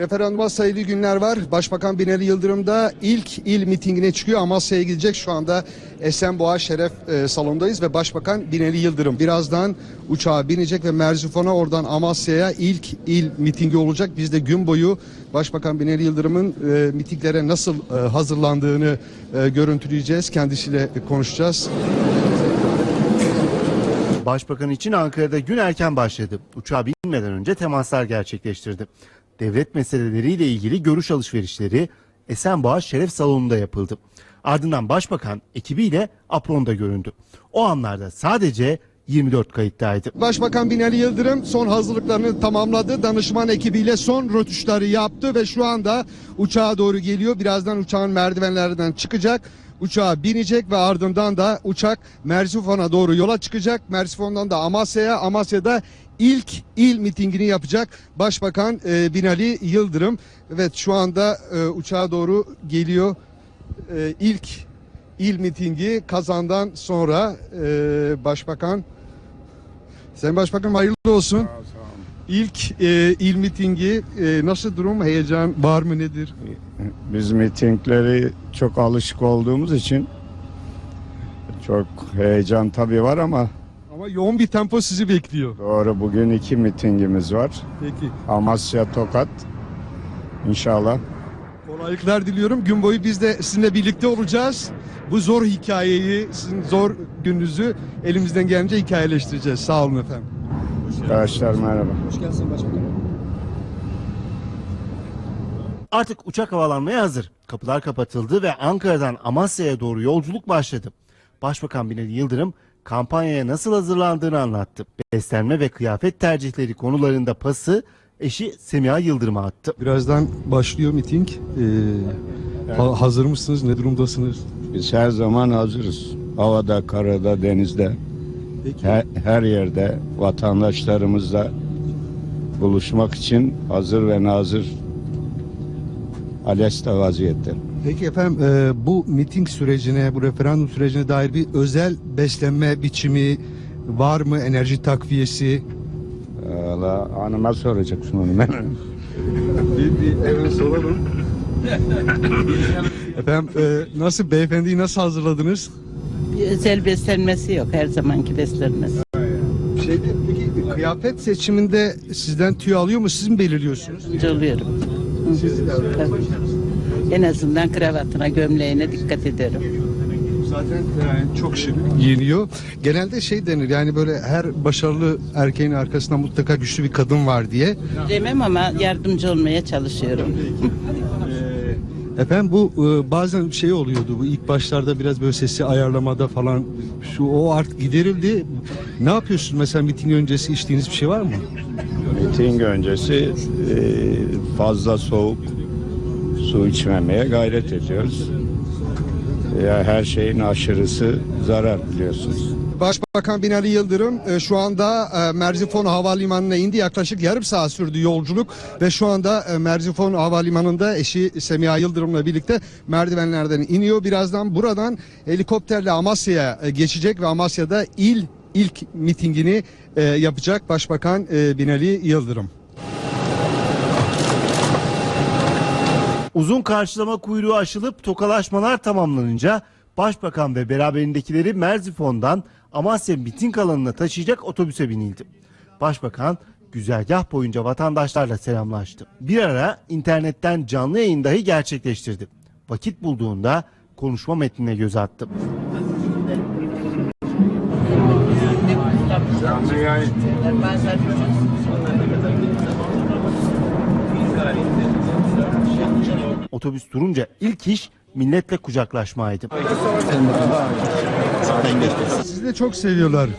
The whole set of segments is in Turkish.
Referanduma sayılı günler var. Başbakan Binali Yıldırım da ilk il mitingine çıkıyor. Amasya'ya gidecek. Şu anda Esenboğa Şeref e, salondayız ve Başbakan Binali Yıldırım birazdan uçağa binecek ve Merzifon'a oradan Amasya'ya ilk il mitingi olacak. Biz de gün boyu Başbakan Binali Yıldırım'ın e, mitinglere nasıl e, hazırlandığını e, görüntüleyeceğiz. Kendisiyle konuşacağız. Başbakan için Ankara'da gün erken başladı. Uçağa binmeden önce temaslar gerçekleştirdi. Devlet meseleleriyle ilgili görüş alışverişleri Esenboğa Şeref Salonu'nda yapıldı. Ardından Başbakan ekibiyle apronda göründü. O anlarda sadece 24 kayıttaydı. Başbakan Binali Yıldırım son hazırlıklarını tamamladı. Danışman ekibiyle son rötuşları yaptı ve şu anda uçağa doğru geliyor. Birazdan uçağın merdivenlerden çıkacak. Uçağa binecek ve ardından da uçak Merzifon'a doğru yola çıkacak. Merzifon'dan da Amasya'ya, Amasya'da ilk il mitingini yapacak Başbakan e, Binali Yıldırım. Evet şu anda e, uçağa doğru geliyor. E, ilk il mitingi kazandan sonra e, Başbakan Sayın Başbakanım hayırlı olsun. İlk e, il mitingi e, nasıl durum? Heyecan var mı nedir? Biz mitingleri çok alışık olduğumuz için çok heyecan tabii var ama Ama yoğun bir tempo sizi bekliyor. doğru bugün iki mitingimiz var. Peki. Amasya Tokat İnşallah. Kolaylıklar diliyorum. Gün boyu biz de sizinle birlikte olacağız. Bu zor hikayeyi, sizin zor gününüzü elimizden gelince hikayeleştireceğiz. Sağ olun efendim. Arkadaşlar merhaba. Hoş geldin başbakanım. Artık uçak havalanmaya hazır. Kapılar kapatıldı ve Ankara'dan Amasya'ya doğru yolculuk başladı. Başbakan Binali Yıldırım kampanyaya nasıl hazırlandığını anlattı. Beslenme ve kıyafet tercihleri konularında pası eşi Semiha Yıldırım'a attı. Birazdan başlıyor miting. Ee, ha- hazır mısınız? Ne durumdasınız? Biz her zaman hazırız. Havada, karada, denizde, Peki. her, her yerde vatandaşlarımızla buluşmak için hazır ve nazır Alesta vaziyette. Peki efendim e, bu miting sürecine, bu referandum sürecine dair bir özel beslenme biçimi var mı? Enerji takviyesi? Valla hanıma soracaksın onu ben. Bir, bir hemen soralım. efendim e, nasıl beyefendiyi nasıl hazırladınız? Bir özel beslenmesi yok her zamanki beslenmesi. Şeyde, peki kıyafet seçiminde sizden tüy alıyor mu? Siz mi belirliyorsunuz? Önce oluyorum. Siz de Tabii. En azından kravatına, gömleğine dikkat ederim. Zaten yani çok şık giyiniyor. Genelde şey denir yani böyle her başarılı erkeğin arkasında mutlaka güçlü bir kadın var diye. Demem ama yardımcı olmaya çalışıyorum. Efendim bu e, bazen şey oluyordu bu ilk başlarda biraz böyle sesi ayarlamada falan şu o artık giderildi. Ne yapıyorsun mesela miting öncesi içtiğiniz bir şey var mı? Miting öncesi e, fazla soğuk su içmemeye gayret ediyoruz. Ya her şeyin aşırısı zarar biliyorsunuz. Başbakan Binali Yıldırım e, şu anda e, Merzifon Havalimanı'na indi. Yaklaşık yarım saat sürdü yolculuk ve şu anda e, Merzifon Havalimanı'nda eşi Semiha Yıldırım'la birlikte merdivenlerden iniyor. Birazdan buradan helikopterle Amasya'ya geçecek ve Amasya'da il ilk mitingini yapacak Başbakan Binali Yıldırım. Uzun karşılama kuyruğu aşılıp tokalaşmalar tamamlanınca Başbakan ve beraberindekileri Merzifon'dan Amasya miting alanına taşıyacak otobüse binildi. Başbakan güzergah boyunca vatandaşlarla selamlaştı. Bir ara internetten canlı yayın dahi gerçekleştirdi. Vakit bulduğunda konuşma metnine göz attı. Otobüs durunca ilk iş milletle kucaklaşmaydı. Sizi de çok seviyorlar.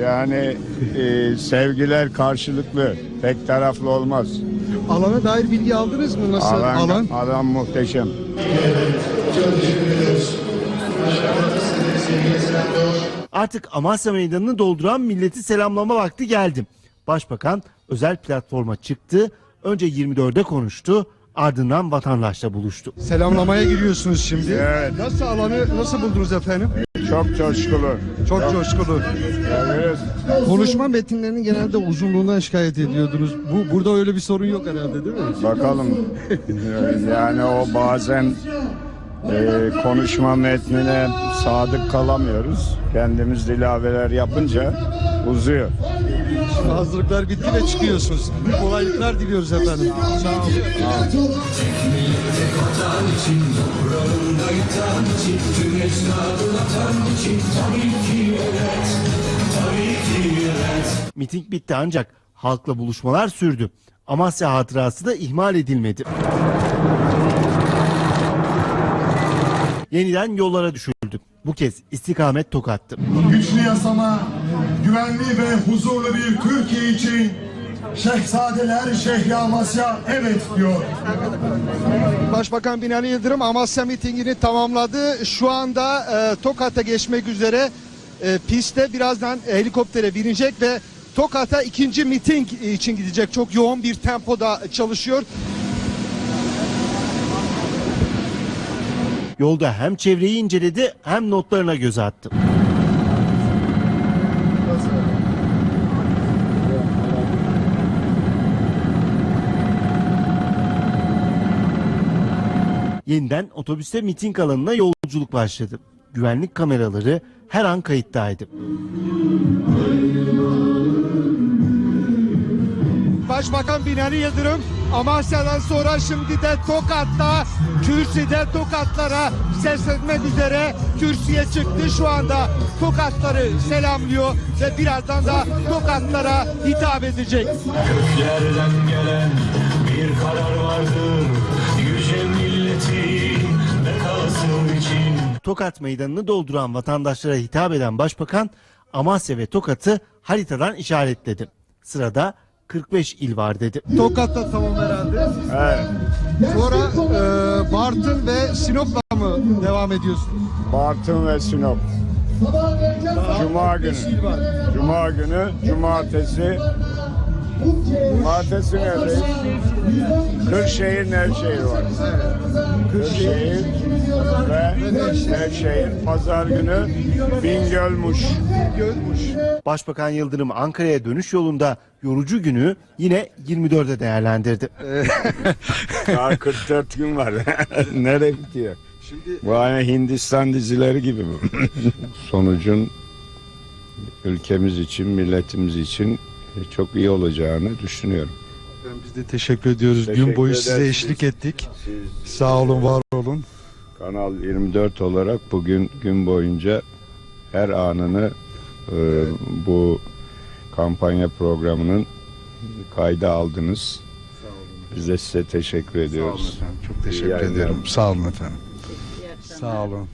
Yani e, sevgiler karşılıklı, tek taraflı olmaz. Alana dair bilgi aldınız mı? Nasıl Alan, alan? alan muhteşem. Artık Amasya Meydanı'nı dolduran milleti selamlama vakti geldi. Başbakan özel platforma çıktı. Önce 24'e konuştu. Ardından vatandaşla buluştu. Selamlamaya giriyorsunuz şimdi. Evet. Nasıl alanı nasıl buldunuz efendim? çok coşkulu. Çok coşkulu. Evet. Konuşma metinlerinin genelde uzunluğundan şikayet ediyordunuz. Bu burada öyle bir sorun yok herhalde değil mi? Bakalım. yani o bazen e, konuşma metnine sadık kalamıyoruz. Kendimiz dilaveler yapınca uzuyor. Hazırlıklar bitti ve çıkıyorsunuz. Kolaylıklar diliyoruz efendim. Sağ olun. Miting bitti ancak halkla buluşmalar sürdü. Amasya hatırası da ihmal edilmedi. Yeniden yollara düşüldü. Bu kez istikamet Tokat'tı. güçlü yasama, güvenli ve huzurlu bir Türkiye için Şehzadeler Şehri Amasya evet diyor. Başbakan Binali Yıldırım Amasya mitingini tamamladı. Şu anda e, Tokat'a geçmek üzere e, pistte birazdan helikoptere binecek ve Tokat'a ikinci miting için gidecek. Çok yoğun bir tempoda çalışıyor. Yolda hem çevreyi inceledi hem notlarına göz attı. Yeniden otobüste miting alanına yolculuk başladı. Güvenlik kameraları her an kayıttaydı. Başbakan Binali Yıldırım Amasya'dan sonra şimdi de Tokat'ta kürsüde Tokatlara seslenmek üzere kürsüye çıktı. Şu anda Tokatları selamlıyor ve birazdan da Tokatlara hitap edecek. Göklerden gelen bir karar vardır Yüce milletin bekası için Tokat meydanını dolduran vatandaşlara hitap eden başbakan Amasya ve Tokat'ı haritadan işaretledi. Sırada 45 il var dedi. Tokat'ta tamam herhalde. Evet. Sonra e, Bartın ve Sinop'la mı devam ediyorsun? Bartın ve Sinop. Cuma günü. Cuma günü, cumartesi. Cumartesi neredeyiz? Kırşehir, Nevşehir var. Kırşehir ve Nevşehir. Pazar günü Bingölmuş. Başbakan Yıldırım Ankara'ya dönüş yolunda yorucu günü yine 24'e değerlendirdi. Daha 44 gün var. Nereye bitiyor? Bu hani Hindistan dizileri gibi bu. Sonucun ülkemiz için, milletimiz için çok iyi olacağını düşünüyorum. Biz de teşekkür ediyoruz. Teşekkür Gün boyu size ederiz. eşlik ettik. Siz Sağ olun, var olun. Kanal 24 olarak bugün gün boyunca her anını e, bu kampanya programının kayda aldınız. Biz de size teşekkür ediyoruz. Çok İyi teşekkür yayınlar. ederim. Sağ olun efendim. Sağ olun.